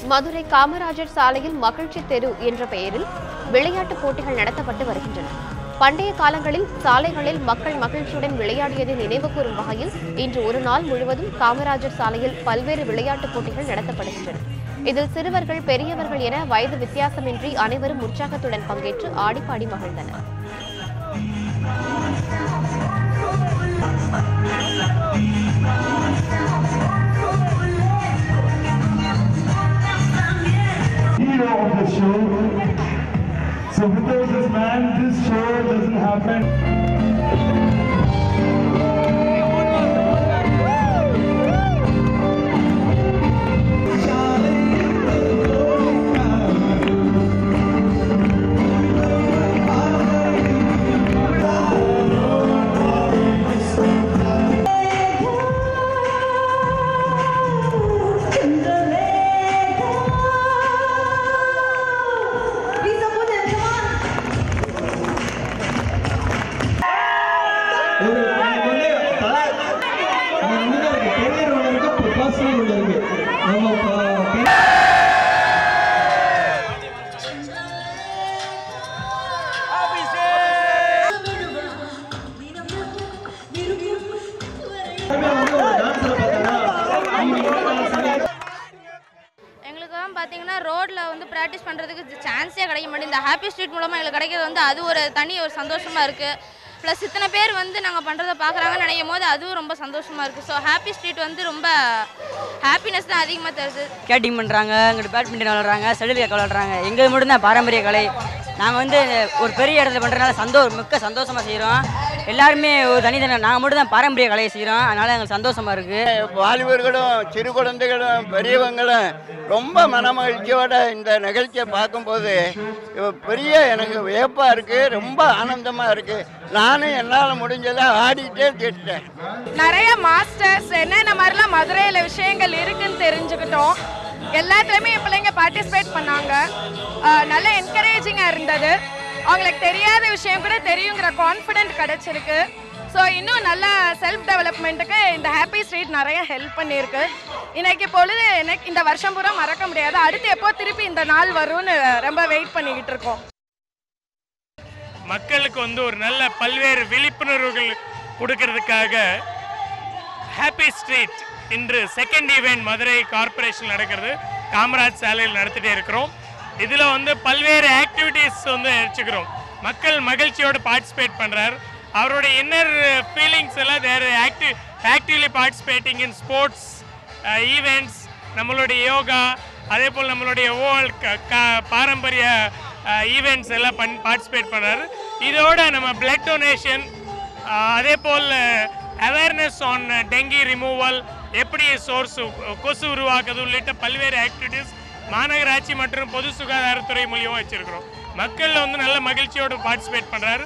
மதுரை காமராஜர் சாலையில் மகிழ்ச்சி தெரு என்ற பெயரில் விளையாட்டுப் போட்டிகள் நடத்தப்பட்டு வருகின்றன. பண்டைய காலங்களில் சாலைகளில் மக்கள் மகிழ்ச்சியுடன் விளையாடியதை நினைவுகூரும் வகையில் இன்று ஒரு நாள் முழுவதும் காமராஜர் சாலையில் பல்வேறு விளையாட்டுப் போட்டிகள் நடத்தப்படுகின்றன. இதில் சிறுவர்கள் பெரியவர்கள் என வயது வித்தியாசமின்றி அனைவரும் உற்சாகத்துடன் பங்கேற்று ஆடிப்பாடி மகிழ்ந்தனர். Show. So without this man, this show doesn't happen. பார்த்தீங்கன்னா ரோட்டில் வந்து ப்ராக்டிஸ் பண்ணுறதுக்கு சான்ஸே கிடைக்க மாட்டேங்குது. இந்த ஹாப்பி ஸ்ட்ரீட் மூலமாக எங்களுக்கு கிடைக்கிறது வந்து அது ஒரு தனி ஒரு சந்தோஷமாக இருக்குது ப்ளஸ் இத்தனை பேர் வந்து நாங்கள் பண்ணுறதை பார்க்குறாங்கன்னு நினைக்கும் போது அதுவும் ரொம்ப சந்தோஷமாக இருக்குது ஸோ ஹாப்பி ஸ்ட்ரீட் வந்து ரொம்ப ஹாப்பினஸ் தான் அதிகமாக தருது. கேட்டிங் பண்ணுறாங்க இங்கிட்டு பேட்மிண்டன் விளாட்றாங்க செடில் விளாட்றாங்க எங்கள் மட்டும்தான் பாரம்பரிய கலை. நாங்கள் வந்து ஒரு பெரிய இடத்துல பண்ணுறதுனால சந்தோ மிக்க சந்தோஷமாக செய்கிறோம் எல்லாருமே ஒரு தனித்தனி நாங்கள் மட்டும் தான் பாரம்பரிய கலையை செய்கிறோம் அதனால் எங்களுக்கு சந்தோஷமாக இருக்குது வாலிபர்களும் சிறு குழந்தைகளும் பெரியவங்களும் ரொம்ப மனமகிழ்ச்சியோட இந்த நிகழ்ச்சியை பார்க்கும்போது பெரிய எனக்கு வியப்பாக இருக்குது ரொம்ப ஆனந்தமாக இருக்குது நானும் என்னால் முடிஞ்சதை ஆடிட்டே கேட்டேன் நிறைய மாஸ்டர்ஸ் என்னென்ன மாதிரிலாம் மதுரையில் விஷயங்கள் இருக்குன்னு தெரிஞ்சுக்கிட்டோம். எல்லாத்துலேயுமே என் பிள்ளைங்க பார்ட்டிசிபேட் பண்ணாங்க. நல்ல என்கரேஜிங்காக இருந்தது. அவங்களுக்கு தெரியாத விஷயம் கூட தெரியுங்கிற கான்ஃபிடென்ட் கிடச்சிருக்கு. ஸோ இன்னும் நல்லா செல்ஃப் டெவலப்மெண்ட்டுக்கு இந்த ஹாப்பி ஸ்ட்ரீட் நிறைய ஹெல்ப் பண்ணியிருக்கு. இன்னைக்கு பொழுது எனக்கு இந்த வருஷம் பூரா மறக்க முடியாது. அடுத்து எப்போ திருப்பி இந்த நாள் வரும்னு ரொம்ப வெயிட் பண்ணிக்கிட்டு இருக்கோம். மக்களுக்கு வந்து ஒரு நல்ல பல்வேறு விழிப்புணர்வுகள் கொடுக்கறதுக்காக ஹாப்பி ஸ்ட்ரீட் இன்று செகண்ட் ஈவெண்ட் மதுரை கார்ப்பரேஷன் நடக்கிறது. காமராஜ் சாலையில் நடத்திட்டே இருக்கிறோம். இதில் வந்து பல்வேறு ஆக்டிவிட்டீஸ் வந்து வச்சுக்கிறோம். மக்கள் மகிழ்ச்சியோடு பார்ட்டிசிபேட் பண்ணுறார் அவருடைய இன்னர் ஃபீலிங்ஸ் எல்லாம் there active actively participating in sports events நம்மளுடைய யோகா அதே போல் நம்மளுடைய ஓல் பாரம்பரிய ஈவெண்ட்ஸ் எல்லாம் பண் பார்ட்டிசிபேட் பண்ணுறாரு இதோட நம்ம பிளட் டொனேஷன் அதே போல் அவேர்னஸ் ஆன் டெங்கி ரிமூவல் எப்படி சோர்ஸ் கொசு உருவாக்குது உள்ளிட்ட பல்வேறு ஆக்டிவிட்டீஸ் மாநகராட்சி மற்றும் பொது சுகாதாரத்துறை மூலியமாக வச்சுருக்கிறோம். மக்கள் வந்து நல்ல மகிழ்ச்சியோடு பார்ட்டிசிபேட் பண்ணுறாரு